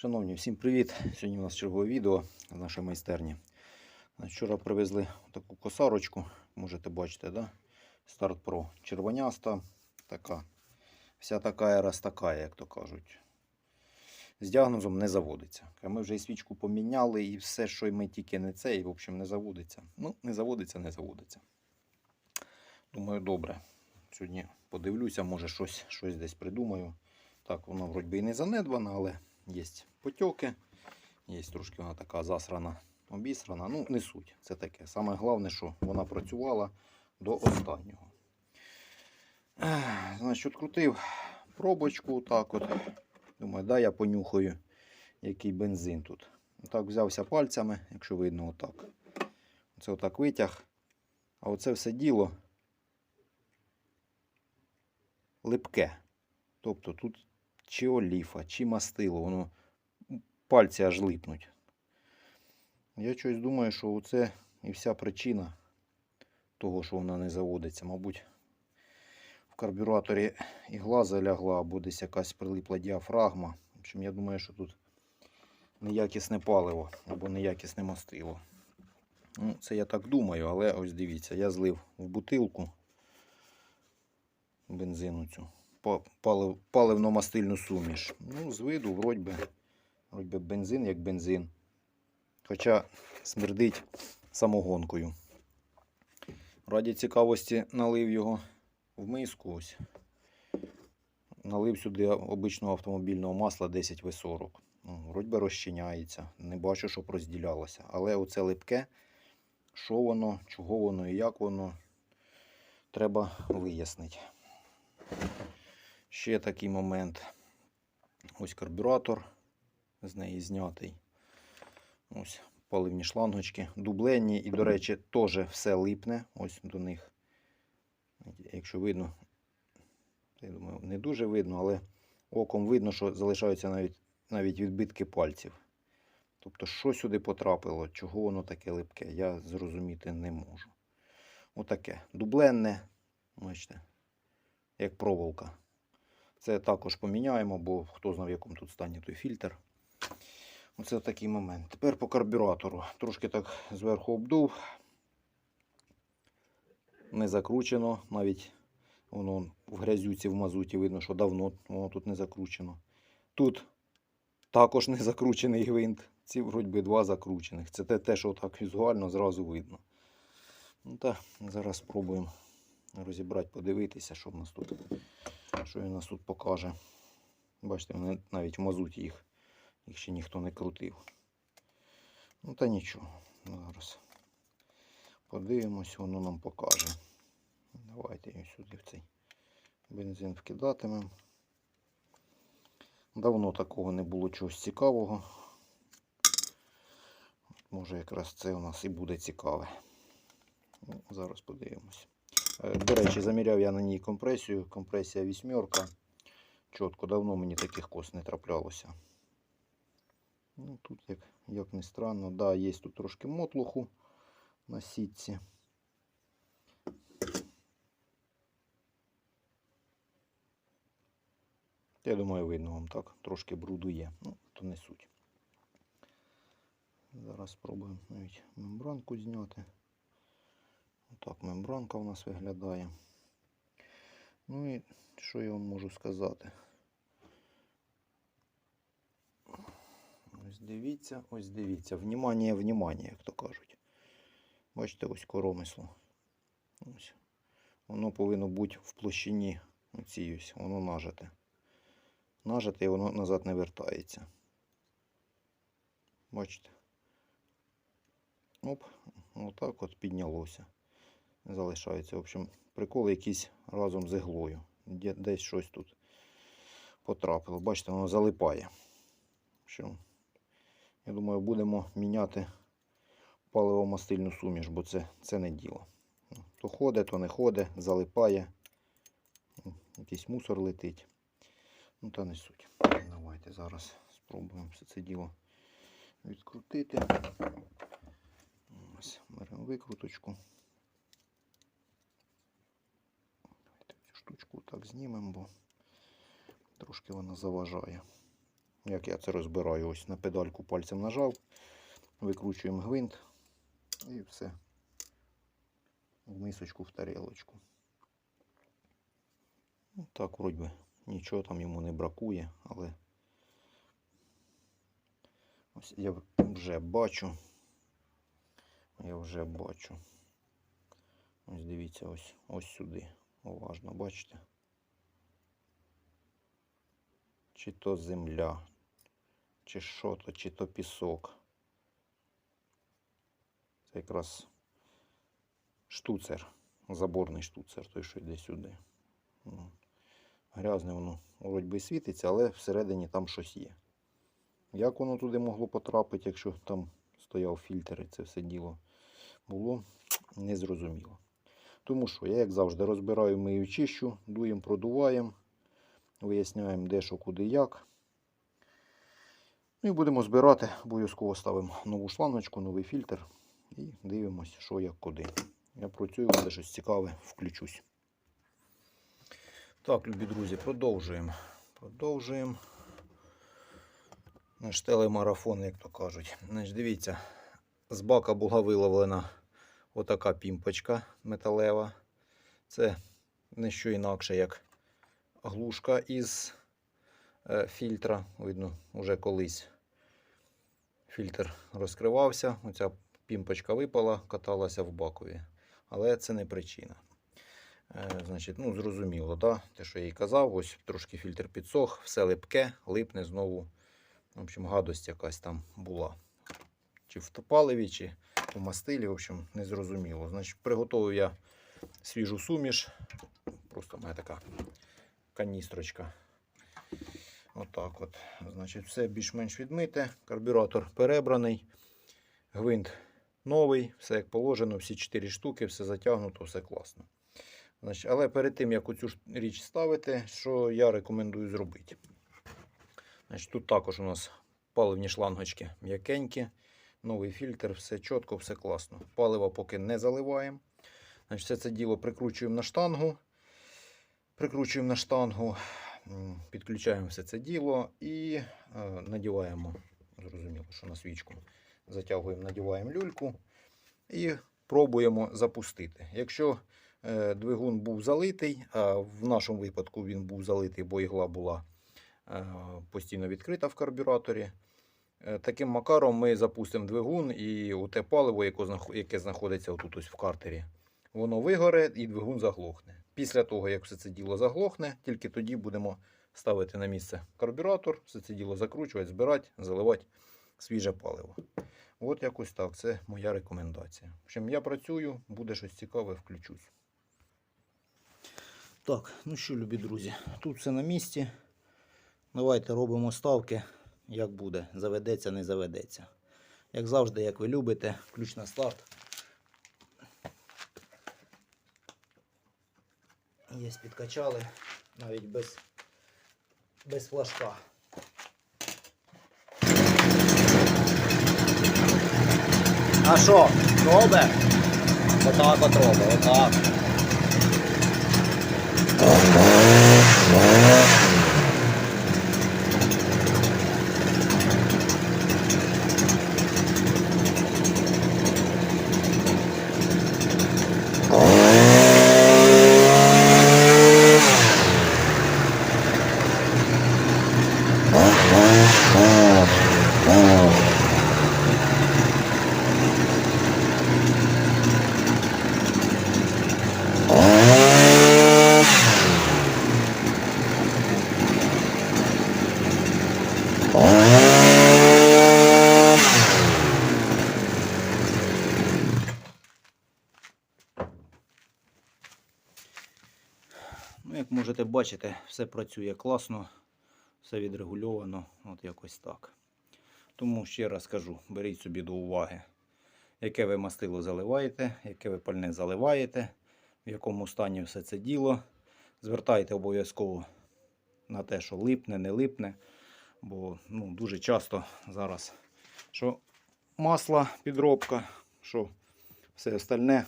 Шановні, всім привіт! Сьогодні у нас чергове відео з нашої майстерні. Вчора привезли таку косарочку, можете бачити, да? Start Pro. Червоняста, така. Вся така раз така, як то кажуть. З діагнозом не заводиться. Ми вже і свічку поміняли, і все, що ми тільки не це, і в общем не заводиться. Ну, не заводиться, не заводиться. Думаю, добре. Сьогодні подивлюся, може щось, щось десь придумаю. Так, вона вроді і не занедбана, але є потьоки. Є трошки вона така засрана, обісрана. Ну, не суть. Це таке. Саме головне, що вона працювала до останнього. Значить, відкрутив пробочку. Так от. Думаю, да, я понюхаю, який бензин тут. Так взявся пальцями, якщо видно, отак. Це отак витяг. А оце все діло липке. Тобто тут чи оліфа, чи мастило, воно пальці аж липнуть. Я щось думаю, що це і вся причина того, що вона не заводиться. Мабуть, в карбюраторі ігла залягла або десь якась прилипла діафрагма. В общем, я думаю, що тут неякісне паливо або неякісне мастило. Ну, це я так думаю, але ось дивіться, я злив в бутилку бензину цю палив, паливно-мастильну суміш. Ну, з виду, вроді би, вроді би бензин як бензин. Хоча смердить самогонкою. Раді цікавості налив його в миску. Ось. Налив сюди обичного автомобільного масла 10 В40. Ну, вроді би розчиняється. Не бачу, щоб розділялося. Але оце липке, що воно, чого воно і як воно, треба вияснити. Ще такий момент. Ось карбюратор з неї знятий. Ось паливні шлангочки, дубленні і, до речі, теж все липне. Ось до них. Якщо видно, я думаю, не дуже видно, але оком видно, що залишаються навіть, навіть відбитки пальців. Тобто, що сюди потрапило, чого воно таке липке, я зрозуміти не можу. Отаке. Дубленне, бачите, як проволока. Це також поміняємо, бо хто знає, в якому тут стані той фільтр. Оце такий момент. Тепер по карбюратору. Трошки так зверху обдув. Не закручено. Навіть воно в грязюці в мазуті видно, що давно воно тут не закручено. Тут також не закручений гвинт. Ці вроді би два закручених. Це те, що так візуально зразу видно. Ну та зараз спробуємо розібрати, подивитися, що в нас тут. Що він нас тут покаже. Бачите, вони навіть в мазуті їх, їх ще ніхто не крутив. Ну та нічого. Зараз подивимось, воно нам покаже. Давайте його сюди в цей бензин вкидатимемо. Давно такого не було чогось цікавого. Може якраз це у нас і буде цікаве. Ну, зараз подивимось. До речі, заміряв я на ній компресію. Компресія вісьмерка. Чітко, давно мені таких кос не траплялося. Ну, тут, як, як не странно, да, є тут трошки мотлуху на сітці. Я думаю, видно вам так. Трошки бруду є. Ну, то не суть. Зараз спробуємо навіть мембранку зняти. Отак мембранка у нас виглядає. Ну і що я вам можу сказати? Ось дивіться, ось дивіться. Внімання, внімання, як то кажуть. Бачите, ось коромисло. Ось. Воно повинно бути в площині оцій ось, воно нажите. Нажите і воно назад не вертається. Бачите? Оп, отак от піднялося залишаються. В общем, приколи якісь разом з іглою. Десь щось тут потрапило. Бачите, воно залипає. В я думаю, будемо міняти паливо-мастильну суміш, бо це, це не діло. То ходить, то не ходить, залипає. Якийсь мусор летить. Ну та не суть. Давайте зараз спробуємо все це діло відкрутити. Ось, беремо викруточку. Давайте цю штучку так знімемо, бо трошки вона заважає. як я це розбираю. Ось на педальку пальцем нажав, викручуємо гвинт і все. В мисочку, в тарілочку. Ну, Так, вроді би, нічого там йому не бракує, але ось я вже бачу. Я вже бачу. Ось дивіться, ось, ось сюди. Уважно, бачите? Чи то земля, чи що то, чи то пісок. Це якраз штуцер, заборний штуцер, той, що йде сюди. Ну, Грязне воно вроді би світиться, але всередині там щось є. Як воно туди могло потрапити, якщо там стояв фільтр і це все діло було незрозуміло. Тому що я, як завжди, розбираю, мию, чищу, дуємо, продуваємо, виясняємо, де що, куди, як. Ну і будемо збирати, обов'язково ставимо нову шлангочку, новий фільтр і дивимося, що як куди. Я працюю, буде щось цікаве, включусь. Так, любі друзі, продовжуємо. Продовжуємо. Наш телемарафон, як то кажуть. Значить, дивіться, з бака була виловлена отака пімпочка металева. Це не що інакше, як глушка із е, фільтра. Видно, вже колись фільтр розкривався. Оця пімпочка випала, каталася в бакові. Але це не причина. Е, значить, ну, зрозуміло, да? те, що я їй казав, ось трошки фільтр підсох, все липке, липне знову. В общем, гадость якась там була. Чи в паливі, чи у мастилі, в общем, не зрозуміло. Значить, приготував я свіжу суміш. Просто в мене така каністрочка. Отак от. Значить, все більш-менш відмите. Карбюратор перебраний. Гвинт новий, все як положено, всі 4 штуки, все затягнуто, все класно. Значить, але перед тим, як оцю річ ставити, що я рекомендую зробити. Значить, тут також у нас паливні шлангочки м'якенькі, новий фільтр, все чітко, все класно. Палива поки не заливаємо. Значить, все це діло прикручуємо на штангу. Прикручуємо на штангу, підключаємо все це діло і е, надіваємо, зрозуміло, що на свічку. Затягуємо, надіваємо люльку і пробуємо запустити. Якщо е, двигун був залитий, а в нашому випадку він був залитий, бо ігла була е, постійно відкрита в карбюраторі. Таким макаром ми запустимо двигун і те паливо, яке знаходиться отут в картері, воно вигоре і двигун заглохне. Після того, як все це діло заглохне, тільки тоді будемо ставити на місце карбюратор, все це діло закручувати, збирати, заливати свіже паливо. От якось так. Це моя рекомендація. В общем, я працюю, буде щось цікаве, включусь. Так, ну що, любі друзі, тут все на місці. Давайте робимо ставки, як буде. Заведеться, не заведеться. Як завжди, як ви любите, ключ на старт. Є, підкачали, навіть без, без флажка. А що, робить? Отак от робить, отак. Можете бачити, все працює класно, все відрегульовано, от якось так. Тому ще раз кажу, беріть собі до уваги, яке ви мастило заливаєте, яке ви пальне заливаєте, в якому стані все це діло. Звертайте обов'язково на те, що липне, не липне, бо ну, дуже часто зараз, що масла підробка, що все остальне,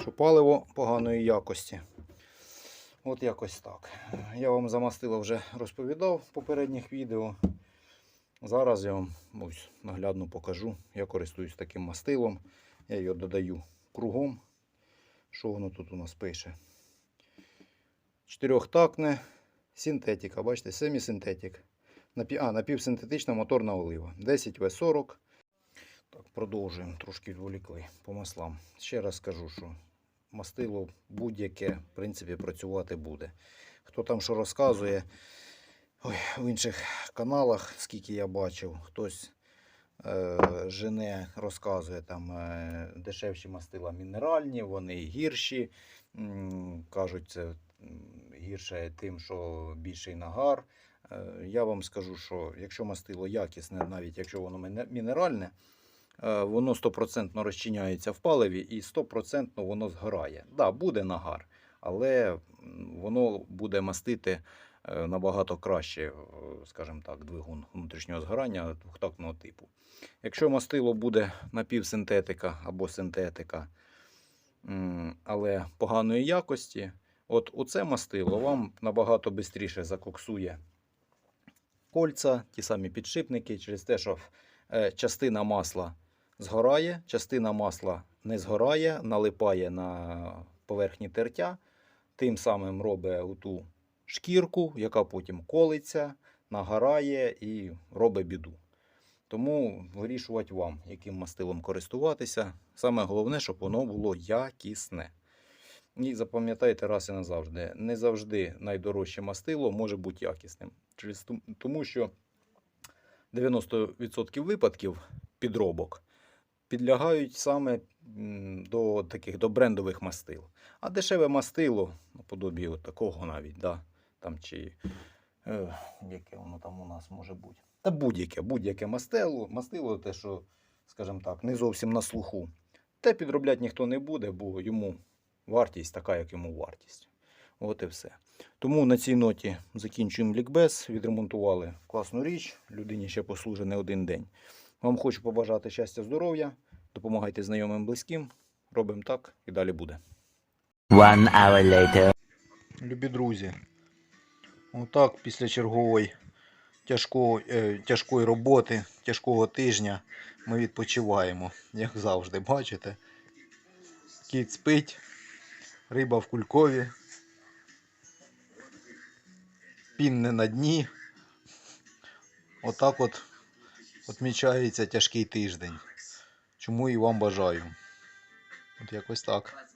що паливо поганої якості. От якось так. Я вам за мастило вже розповідав в попередніх відео. Зараз я вам ось наглядно покажу. Я користуюсь таким мастилом. Я його додаю кругом. Що воно тут у нас пише? Чотирьохтактне синтетика. Бачите, семісинтетик. Напі... А, напівсинтетична моторна олива. 10 В40. Так, продовжуємо. Трошки відволікли по маслам. Ще раз скажу, що мастило будь-яке, в принципі, працювати буде. Хто там що розказує, ой, в інших каналах, скільки я бачив, хтось е, жене розказує там е, дешевші мастила мінеральні, вони гірші. М, кажуть, це гірше тим, що більший нагар. Е, я вам скажу, що якщо мастило якісне, навіть якщо воно мінеральне, воно 100% розчиняється в паливі і 100% воно згорає. Так, да, буде нагар, але воно буде мастити е, набагато краще, е, скажімо так, двигун внутрішнього згорання двохтактного типу. Якщо мастило буде напівсинтетика або синтетика, але поганої якості, от оце мастило вам набагато швидше закоксує кольця, ті самі підшипники, через те, що е, частина масла згорає, частина масла не згорає, налипає на поверхні тертя, тим самим робить ту шкірку, яка потім колиться, нагорає і робить біду. Тому вирішувати вам, яким мастилом користуватися. Саме головне, щоб воно було якісне. І запам'ятайте раз і назавжди, не завжди найдорожче мастило може бути якісним. Тому що 90% випадків підробок підлягають саме до таких до брендових мастил. А дешеве мастило, наподобі от такого навіть, да, там чи е, яке воно там у нас може бути. Та будь-яке, будь-яке мастило, мастило, те, що, скажімо так, не зовсім на слуху. Те підробляти ніхто не буде, бо йому вартість така, як йому вартість. От і все. Тому на цій ноті закінчуємо лікбез, відремонтували класну річ, людині ще послужить не один день. Вам хочу побажати щастя, здоров'я, допомагайте знайомим близьким. Робимо так і далі буде. One hour later. Любі друзі, отак після чергової тяжкого, е, тяжкої роботи, тяжкого тижня ми відпочиваємо, як завжди, бачите. Кіт спить, риба в кулькові, пін не на дні. Отак от відмічається тяжкий тиждень. Чому і вам бажаю. От якось так.